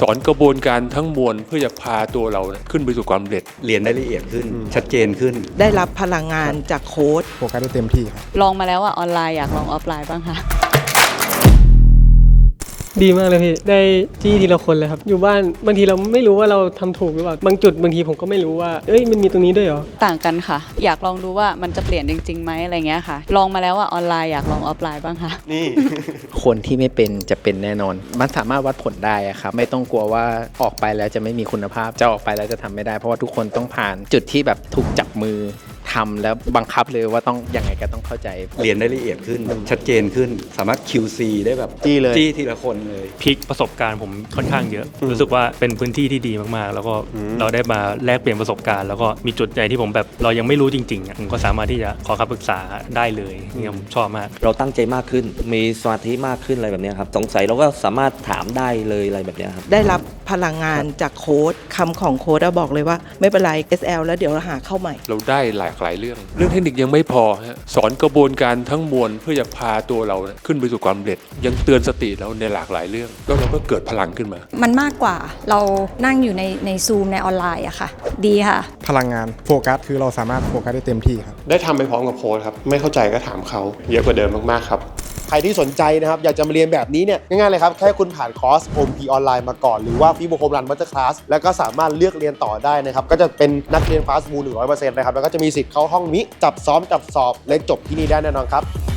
สอนกระบวนการทั้งมวลเพื่อจะพาตัวเราเนี่ยขึ้นไปสู่ความสำเร็จ เรียนได้ละเอียดขึ้น ชัดเจนขึ้น ได้รับพลังงานจากโค้ดโฟกัสได้เต็มที่ครับ ลองมาแล้วอะออนไลน์อยากลองออฟไลน์บ้างค่ะ ดีมากเลยพี่ ได้จี้ทีละคนเลยครับ อยู่บ้านบางทีเราไม่รู้ว่าเราทำถูกหรือเปล่า บางจุดบางทีผมก็ไม่รู้ว่า เอ้ยมันมีตรงนี้ด้วยเหรอ ต่างกันค่ะ อยากลองดูว่ามันจะเปลี่ยนจริงๆไหมอะไรเงี้ยค่ะ ลองมาแล้วอะออนไลน์อยากลองออฟไลน์บ้างค่ะ นี่ คนที่ไม่เป็นจะเป็นแน่นอน มันสามารถวัดผลได้อะครับไม่ต้องกลัวว่าออกไปแล้วจะไม่มีคุณภาพ จะออกไปแล้วจะทำไม่ได้ เพราะว่าทุกคนต้องผ่านจุดที่แบบถูกจับมือ ทำแล้วบังคับเลยว่าต้องยังไงก็ต้องเข้าใจ เรียนได้ละเอียดขึ้น ชัดเจนขึ้น สามารถ QC ได้แบบจี้เลย จี้ทีละคนเลย พลิกประสบการณ์ผมค่อนข้างเยอะ รู้สึกว่าเป็นพื้นที่ที่ดีมากๆ แล้วก็เราได้มาแลกเปลี่ยนประสบการณ์ แล้วก็มีจุดใหญ่ที่ผมแบบเรายังไม่รู้จริงๆอะผมก็สามารถที่จะขอคำปรึกษาได้เลยเนี่ยผมชอบมาก เราตั้งใจมากขึ้น มีสมาธิมากขึ้นอะไรแบบเนี้ยครับ สงสัยเราก็สามารถถามได้เลยอะไรแบบเนี้ยครับ ได้รับพลังงานจากโค้ดคำของโค้ดอะบอกเลยว่า ไม่เป็นไร SL แล้วเดี๋ยวเราหาเข้าใหม่ เราได้หลากหลายเรื่อง เรื่องเทคนิคยังไม่พอฮะสอนกระบวนการทั้งมวลเพื่อจะพาตัวเราเนี่ยขึ้นไปสู่ความสำเร็จ ยังเตือนสติเราในหลากหลายเรื่อง แล้วเราก็เกิดพลังขึ้นมา มันมากกว่าเรานั่งอยู่ในในซูมในออนไลน์อะค่ะ ดีค่ะ พลังงานโฟกัสคือเราสามารถโฟกัสได้เต็มที่ครับ ได้ทำไปพร้อมกับโค้ชครับ ไม่เข้าใจก็ถามเขาเยอะกว่าเดิมมากๆครับ ใครที่สนใจนะครับ อยากจะมาเรียนแบบนี้เนี่ย ง่ายๆเลยครับ แค่คุณผ่านคอร์ส OMP ออนไลน์มาก่อน หรือว่าฟีโบโฮมรันมัตเตอร์คลาสแล้วก็สามารถเลือกเรียนต่อได้นะครับ ก็จะเป็นนักเรียนฟาสต์บูหนึ่งร้อยเปอร์เซ็นต์นะครับ แล้วก็จะมีสิทธิ์เข้าห้องนี้จับซ้อมจับสอบและจบที่นี่ได้แน่นอนครับ